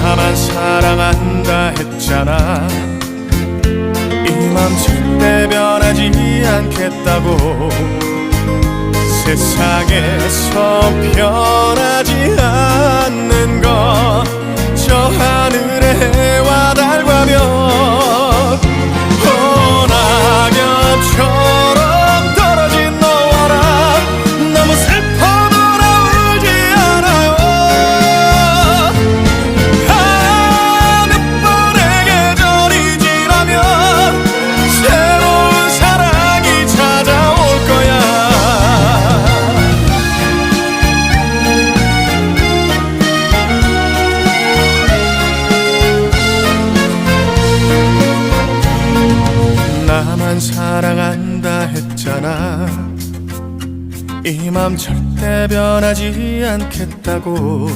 나만 사랑한다 했잖아. 이맘 절대 변하지 않겠다고 세상에서 나만 사랑한다 했잖아. 이 맘 절대 변하지 않겠다고